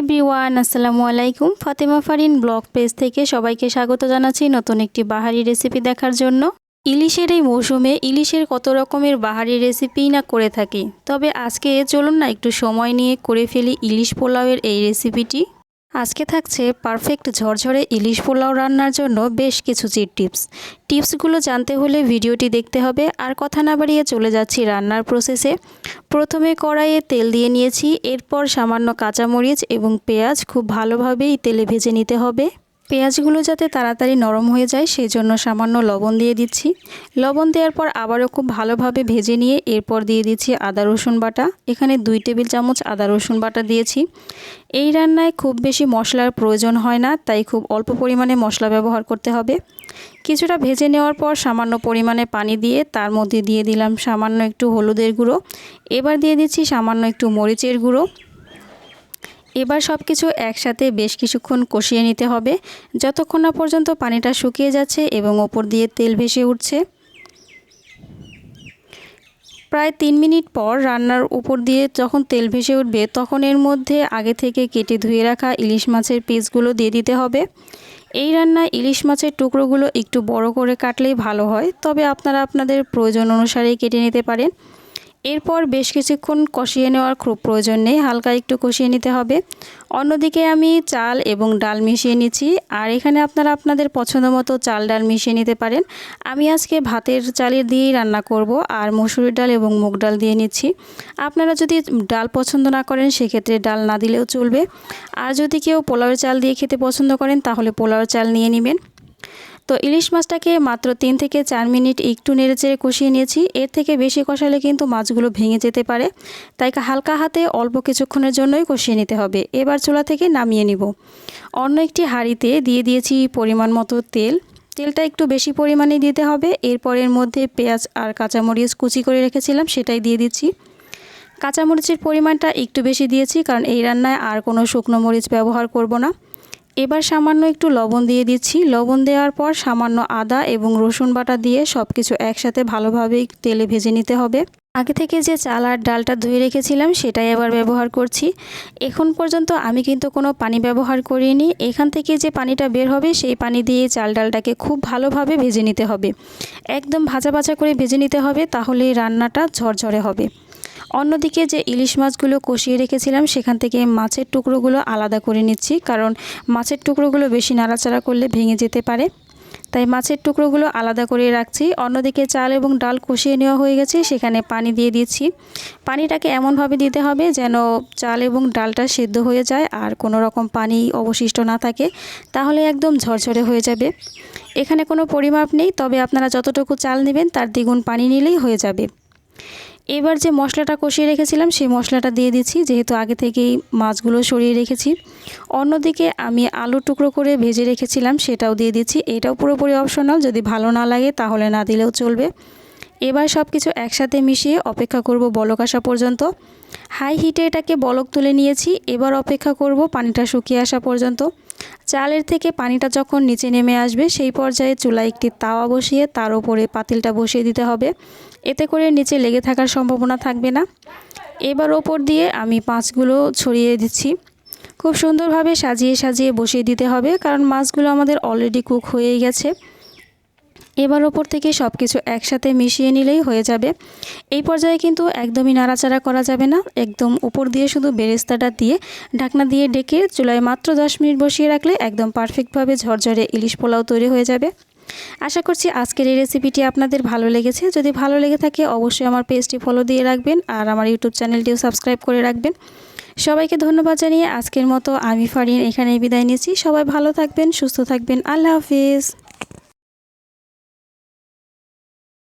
Everyone, আসসালামু আলাইকুম। Fatema Farin blog page থেকে সবাইকে স্বাগত জানাচ্ছি নতুন একটি বাহারি রেসিপি দেখার জন্য। ইলিশের এই মৌসুমে ইলিশের কত রকমের বাহারি রেসিপিই না করে থাকি। তবে আজকে চলুন না একটু সময় নিয়ে করে ফেলি ইলিশ পোলাওয়ের এই রেসিপিটি। আজকে থাকছে পারফেক্ট ঝরঝরে ইলিশ পোলাও রান্নার জন্য বেশ কিছু চিট টিপস টিপসগুলো জানতে হলে ভিডিওটি দেখতে হবে। আর কথা না বাড়িয়ে চলে যাচ্ছি রান্নার প্রসেসে প্রথমে কড়াইয়ে তেল দিয়ে নিয়েছি। এরপর সামান্য কাঁচামরিচ এবং পেঁয়াজ খুব ভালোভাবেই তেলে ভেজে নিতে হবে। পেঁয়াজগুলো যাতে তাড়াতাড়ি নরম হয়ে যায় সেই জন্য সামান্য লবণ দিয়ে দিচ্ছি। লবণ দেওয়ার পর আবারও খুব ভালোভাবে ভেজে নিয়ে এরপর দিয়ে দিচ্ছি আদা, রসুন বাটা। এখানে দুই টেবিল চামচ আদা, রসুন বাটা দিয়েছি। এই রান্নায় খুব বেশি মশলার প্রয়োজন হয় না, তাই খুব অল্প পরিমাণে মশলা ব্যবহার করতে হবে। কিছুটা ভেজে নেওয়ার পর সামান্য পরিমাণে পানি দিয়ে তার মধ্যে দিয়ে দিলাম সামান্য একটু হলুদের গুঁড়ো। এবার দিয়ে দিচ্ছি সামান্য একটু মরিচের গুঁড়ো। এবার সব কিছু একসাথে বেশ কিছুক্ষণ কষিয়ে নিতে হবে। যতক্ষণ না পর্যন্ত পানিটা শুকিয়ে যাচ্ছে এবং ওপর দিয়ে তেল ভেসে উঠছে। প্রায় তিন মিনিট পর রান্নার উপর দিয়ে যখন তেল ভেসে উঠবে, তখন এর মধ্যে আগে থেকে কেটে ধুয়ে রাখা ইলিশ মাছের পিসগুলো দিয়ে দিতে হবে। এই রান্নায় ইলিশ মাছের টুকরোগুলো একটু বড় করে কাটলেই ভালো হয়, তবে আপনারা আপনাদের প্রয়োজন অনুসারেই কেটে নিতে পারেন। এরপর বেশ কিছুক্ষণ কষিয়ে নেওয়ার খুব প্রয়োজন নেই, হালকা একটু কষিয়ে নিতে হবে। অন্যদিকে আমি চাল এবং ডাল মিশিয়ে নিচ্ছি। আর এখানে আপনারা আপনাদের পছন্দ মতো চাল ডাল মিশিয়ে নিতে পারেন। আমি আজকে ভাতের চালের দিয়েই রান্না করব আর মসুরির ডাল এবং মুগ ডাল দিয়ে নিচ্ছি। আপনারা যদি ডাল পছন্দ না করেন, সেক্ষেত্রে ডাল না দিলেও চলবে। আর যদি কেউ পোলাওয়ের চাল দিয়ে খেতে পছন্দ করেন, তাহলে পোলাওয়ের চাল নিয়ে নেবেন। তো ইলিশ মাছটাকে মাত্র তিন থেকে চার মিনিট একটু নেড়েচেড়ে কষিয়ে নিয়েছি। এর থেকে বেশি কষালে কিন্তু মাছগুলো ভেঙে যেতে পারে। তাই হালকা হাতে অল্প কিছুক্ষণের জন্যই কষিয়ে নিতে হবে। এবার চুলা থেকে নামিয়ে নিব। অন্য একটি হাঁড়িতে দিয়ে দিয়েছি পরিমাণ মতো তেল। তেলটা একটু বেশি পরিমাণে দিতে হবে। এরপর এর মধ্যে পেঁয়াজ আর কাঁচামরিচ কুচি করে রেখেছিলাম, সেটাই দিয়ে দিচ্ছি। কাঁচামরিচের পরিমাণটা একটু বেশি দিয়েছি, কারণ এই রান্নায় আর কোনো শুকনো মরিচ ব্যবহার করব না। এবার সামান্য একটু লবণ দিয়ে দিচ্ছি। লবণ দেওয়ার পর সামান্য আদা এবং রসুন বাটা দিয়ে সব কিছু একসাথে ভালোভাবে তেলে ভেজে নিতে হবে। আগে থেকে যে চাল আর ডালটা ধুয়ে রেখেছিলাম, সেটাই এবার ব্যবহার করছি। এখন পর্যন্ত আমি কিন্তু কোনো পানি ব্যবহার করিনি। এখান থেকে যে পানিটা বের হবে, সেই পানি দিয়ে চাল ডালটাকে খুব ভালোভাবে ভেজে নিতে হবে। একদম ভাজা ভাজা করে ভেজে নিতে হবে তাহলে রান্নাটা ঝরঝরে হবে। অন্যদিকে যে ইলিশ মাছগুলো কষিয়ে রেখেছিলাম, সেখান থেকে মাছের টুকরোগুলো আলাদা করে নিচ্ছি, কারণ মাছের টুকরোগুলো বেশি নাড়াচাড়া করলে ভেঙে যেতে পারে। তাই মাছের টুকরোগুলো আলাদা করে রাখছি। অন্যদিকে চাল এবং ডাল কষিয়ে নেওয়া হয়ে গেছে, সেখানে পানি দিয়ে দিচ্ছি। পানিটাকে এমনভাবে দিতে হবে যেন চাল এবং ডালটা সেদ্ধ হয়ে যায় আর কোনো রকম পানি অবশিষ্ট না থাকে, তাহলে একদম ঝরঝরে হয়ে যাবে। এখানে কোনো পরিমাপ নেই, তবে আপনারা যতটুকু চাল নেবেন তার দ্বিগুণ পানি নিলেই হয়ে যাবে। এবার যে মশলাটা কষিয়ে রেখেছিলাম, সেই মশলাটা দিয়ে দিচ্ছি, যেহেতু আগে থেকেই মাছগুলো সরিয়ে রেখেছি। অন্যদিকে আমি আলু টুকরো করে ভেজে রেখেছিলাম, সেটাও দিয়ে দিচ্ছি। এটাও পুরোপুরি অপশনাল যদি ভালো না লাগে তাহলে না দিলেও চলবে। এবার সব কিছু একসাথে মিশিয়ে অপেক্ষা করব বলক আসা পর্যন্ত। হাই হিটে এটাকে বলক তুলে নিয়েছি, এবার অপেক্ষা করব পানিটা শুকিয়ে আসা পর্যন্ত। চালের থেকে পানিটা যখন নিচে নেমে আসবে, সেই পর্যায়ে চুলায় একটি তাওয়া বসিয়ে তার ওপরে পাতিলটা বসিয়ে দিতে হবে। এতে করে নিচে লেগে থাকার সম্ভাবনা থাকবে না। এবার ওপর দিয়ে আমি মাছগুলো ছড়িয়ে দিচ্ছি। খুব সুন্দরভাবে সাজিয়ে সাজিয়ে বসিয়ে দিতে হবে, কারণ মাছগুলো আমাদের অলরেডি কুক হয়ে গেছে। এবার ওপর থেকে সব কিছু একসাথে মিশিয়ে নিলেই হয়ে যাবে। এই পর্যায়ে কিন্তু একদমই নাড়াচাড়া করা যাবে না। একদম উপর দিয়ে শুধু বেরেস্তাটা দিয়ে ঢাকনা দিয়ে ডেকে চুলায় মাত্র দশ মিনিট বসিয়ে রাখলে একদম পারফেক্টভাবে ঝরঝরে ইলিশ পোলাও তৈরি হয়ে যাবে। আশা করছি আজকের এই রেসিপিটি আপনাদের ভালো লেগেছে। যদি ভালো লেগে থাকে অবশ্যই আমার পেজটি ফলো দিয়ে রাখবেন আর আমার ইউটিউব চ্যানেলটিও সাবস্ক্রাইব করে রাখবেন। সবাইকে ধন্যবাদ জানিয়ে আজকের মতো আমি ফারিন এখানেই বিদায় নিয়েছি সবাই ভালো থাকবেন, সুস্থ থাকবেন। আল্লাহ হাফিজ।